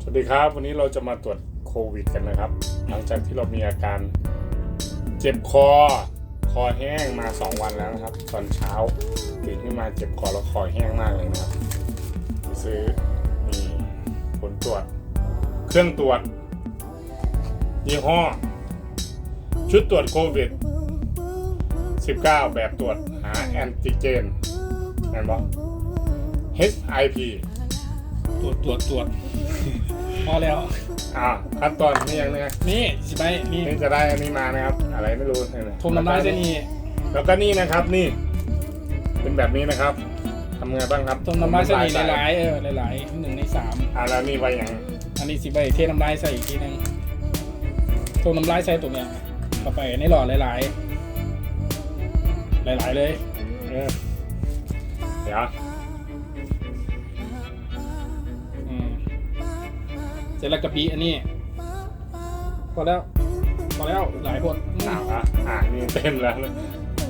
สวัสดีครับ วันนี้เราจะมาตรวจโควิดกันนะครับ หลังจากที่เรามีอาการเจ็บคอ คอแห้งมา 2 วันแล้วนะครับ ตอนเช้าตื่นขึ้นมาเจ็บคอแล้วคอแห้งมากเลยนะครับ ซื้อมีผลตรวจ เครื่องตรวจยี่ห้อ ชุดตรวจโควิด 19 แบบตรวจหาแอนติเจนแม่นบอก HIP ตรวจตรวจตรวจพอแล้ว อ่าขั้นตอนนี่ยังไงนี่สิไปนี่นี่จะได้อันนี้มานะครับ อะไรไม่รู้เยทมน้ำลายเส้นนี้แล้วก็นี่นะครับนี่ เป็นแบบนี้นะครับทำไงบ้างครับทมน้ำลายเส้นนี้ใส่หลายๆเออหลายๆหนึ่งในสามอ่าแล้วนี่ไว้อย่างอันนี้สิไปเทน้ำลายใส่อีกทีหนึงทมน้ำลายใส่ตรงเนี้ยเข้าไปในหลอดหลายๆ หลายๆเลยเออเดี๋ยว เสร็จแล้วกะปิอันนี้พอแล้วพอแล้วหลายบทอืมอ่าอะอ่านี่เต็มแล้ว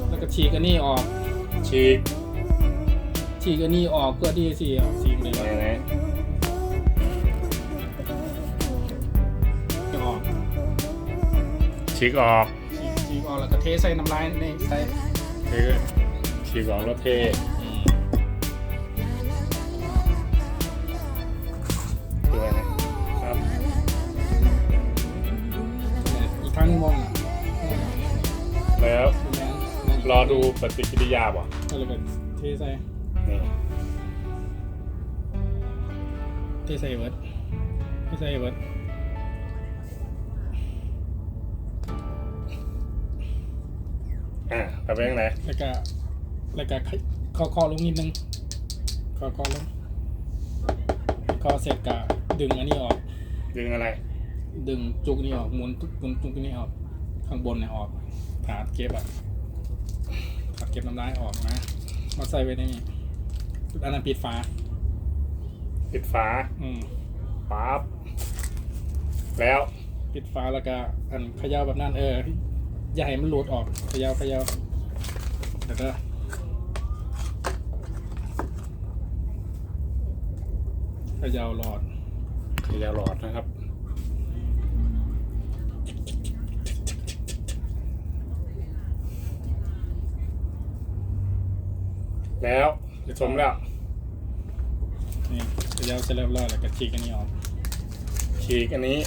แล้วก็ฉีกอันนี้ออก ฉีกฉีกอันนี้ออกเพื่อที่สิเอาฉีกเลยไหนไหนจะออกฉีกออกฉีกฉีกออกแล้วก็เทใส่น้ำลายในใส่คือฉีกออกแล้วเท รอดูปฏิกิริยาบ่ก็เลยแบบเทใส่นี่เทใส่เวิร์ดเทใส่เวิร์ดอ่าไปเป็นยังไงแล้วก็แล้วก็คอคอลงนิดนึงคอคอลงคอเสร็จก็ดึงอันนี้ออก ดึงอะไร ดึงจุกนี้ออกหมุนจุกหมุนจุกนี้ออก ข้างบนเนี่ยออกถาดเก็บอะถาดเก็บน้ำลายออกนะ มาใส่ไว้ในนี้อันนั้นปิดฝา ปิดฝาอืมปั๊บแล้ว ปิดฝาแล้วก็อันเขย่าแบบนั้นเออ อย่าให้มันหลุดออกเขย่าเขย่าแล้วก็เขย่าหลอดขยาหลอดนะครับ แล้วสมแล้วนี่เขย่าเสร็จเรียบร้อยแล้วก็ฉีกอันนี้ออก ฉีกอันนี้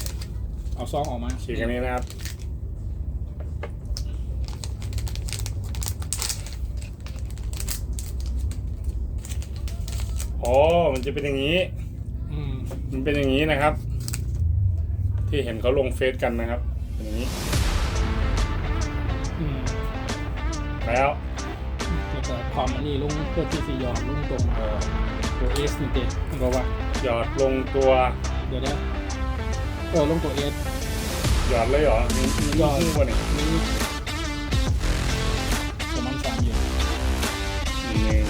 เอาซองออกมา ฉีกอันนี้นะครับโอ้มันจะเป็นอย่างนี้อืมมันเป็นอย่างนี้นะครับ ที่เห็นเขาลงเฟซกันนะครับเป็นอย่างนี้อืมแล้วแล้ว ก็ความอันนี้ลงเพื่อที่จะหยอดลงตรงเออตัวเอสนี่เด็มันบอกว่าหยอดลงตัว เดี๋ยวนะเออลงตัวเอสหยอดเลยเหรอมีมีหยอดขึ้นกว่านี่นี่ประมาณสามอยู่หนึ่ง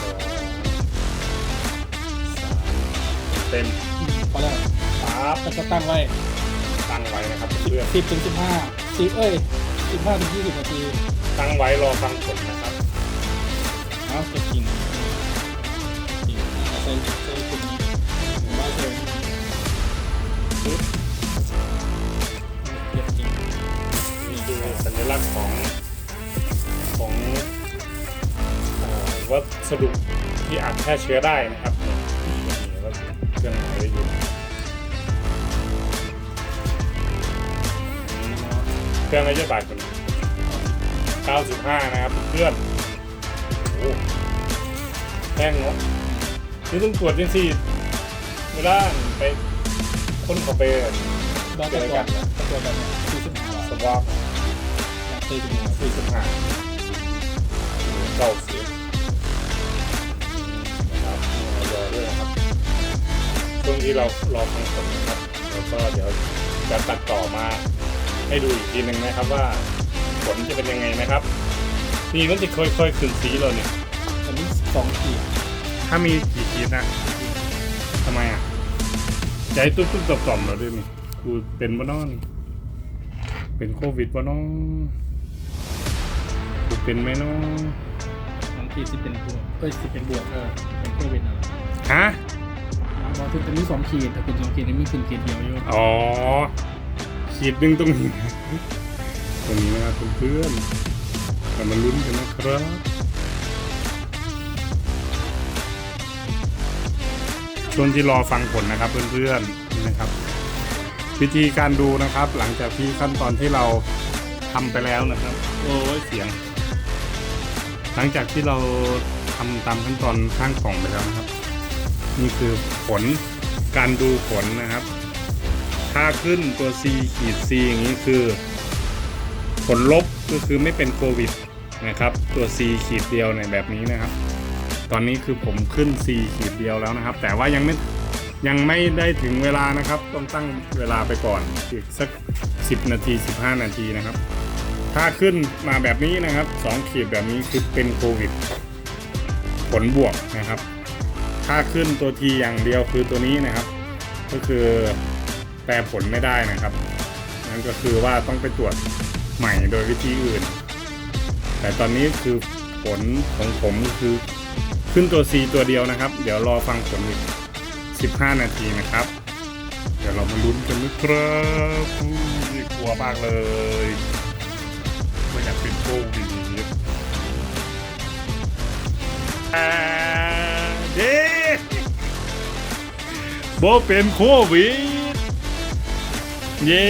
สองสามเต็มพอแล้วปั๊บแล้วก็ตั้งไว้ตั้งไว้นะครับเพื่อนสิบถึงสิบห้าสิบเอ้ยสิบห้าถึงยี่สิบนาที ตั้งไว้รอฟังผลนะครับเอาเก็บกิ่งกิ่งเอาใส่ใส่กิ่งนี้ผมว่าใส่ปึ๊บเก็บกิ่งนี่คือสัญลักษณ์ของของเอ่อวัสดุที่อาจแพร่เชื้อได้นะครับนี่นี่ว่าเครื่องหมายไว้อยู่เครื่องไม่ใช่บาทคน 95 นะครับเพื่อนโอ้โหแพงเนาะนี่ต้องตรวจยังสิเวลาไปคนเขาไปบ้านตะกอนตะกอนแบบเนี้ยสี่สิบห้าสวอปสี่สิบห้าสี่สิบห้าเก้าสิบนะครับรอด้วยนะครับช่วงที่เรารอฟังผลนะครับแล้วก็เดี๋ยวจะตัดต่อมาให้ดูอีกทีหนึ่งนะครับว่าผ ลจะเป็นยังไงนะครับ นี่มันจะค่อยๆขึ้นสีเราเนี่ยอันนี้สองขีดถ้ามีกี่ขีดนะทำไมอะใจตุ๊บตุ๊บต่อมต่อมเราด้วยนี่กูเป็นบ้านอนเป็นโควิดบ้านอนกูเป็นไหมเน้องบางทีสิเป็นบวกเอ้ยสิเป็นบวกเออเป็นโควิดนั่นแหละฮะเอาถึงจะมีสองขีดแต่เป็นสองขีดนี่มีขึ้นขีดเดียวอยู่อ๋อขีดหนึ่งตรงนี้ ตรงนี้นะครับเพื่อนๆเรามาลุ้นกันนะครับช่วงที่รอฟังผลนะครับเพื่อนๆนะครับวิธีการดูนะครับ หลังจากที่ขั้นตอนที่เราทำไปแล้วนะครับ โอ้ยเสียง หลังจากที่เราทำตามขั้นตอนข้างกล่องไปแล้วนะครับ นี่คือผลการดูผลนะครับ ถ้าขึ้นตัว C ขีด C อย่างนี้คือ ผลลบก็คือไม่เป็นโควิดนะครับ ตัว C ขีดเดียวในแบบนี้นะครับ ตอนนี้คือผมขึ้น C ขีดเดียวแล้วนะครับ แต่ว่ายังไม่ยังไม่ได้ถึงเวลานะครับ ต้องตั้งเวลาไปก่อนอีกสัก 10 นาที 15 นาทีนะครับ ถ้าขึ้นมาแบบนี้นะครับ 2 ขีดแบบนี้คือเป็นโควิด ผลบวกนะครับ ถ้าขึ้นตัวทีอย่างเดียวคือตัวนี้นะครับ ก็คือแปลผลไม่ได้นะครับนั่นก็คือว่าต้องไปตรวจ ใหม่โดยวิธีอื่น แต่ตอนนี้คือผลของผมคือขึ้นตัว C ตัวเดียวนะครับ เดี๋ยวรอฟังผลอีก 15 นาทีนะครับ เดี๋ยวเรามาลุ้นกันนะครับอุ้ยกลัวมากเลยไม่อยากเป็นโควิดอ่าเด้บ่เป็นโควิด เย้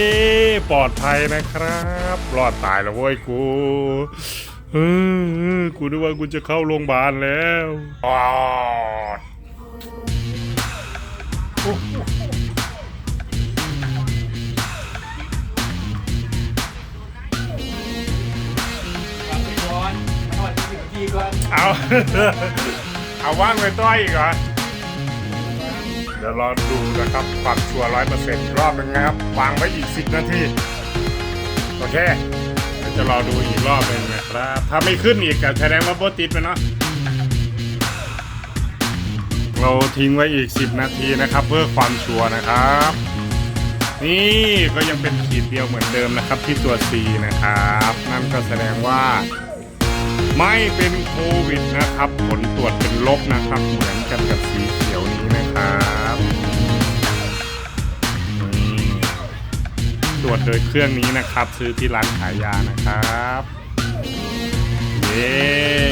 ปลอดภัยนะครับรอดตายแล้วเว้ยกูเออกูนึกว่ากูจะเข้าโรงพยาบาลแล้วปอดเอา เอาว่างไปต้อยอีกเหรอ เดี๋ยวรอดูนะครับความชัวร้อยเปอร์เซ็นต์รอบนึงนะครับ วางไว้อีกสิบนาที โอเคเดี๋ยวจะรอดูอีกรอบหนึงนะครับ ถ้าไม่ขึ้นอีกก็แสดงว่าโบติดไปเนาะ เราทิ้งไว้อีก 10 นาทีนะครับ เพื่อความชัวร์นะครับ นี่ก็ยังเป็นขีดเดียวเหมือนเดิมนะครับที่ตัว C นะครับ นั่นก็แสดงว่าไม่เป็นโควิดนะครับ ผลตรวจเป็นลบนะครับ เหมือนกันกับสีเขียวนี้นะครับ วจโดยเครื่องนี้นะครับ ซื้อที่ร้านขายยานะครับ เย้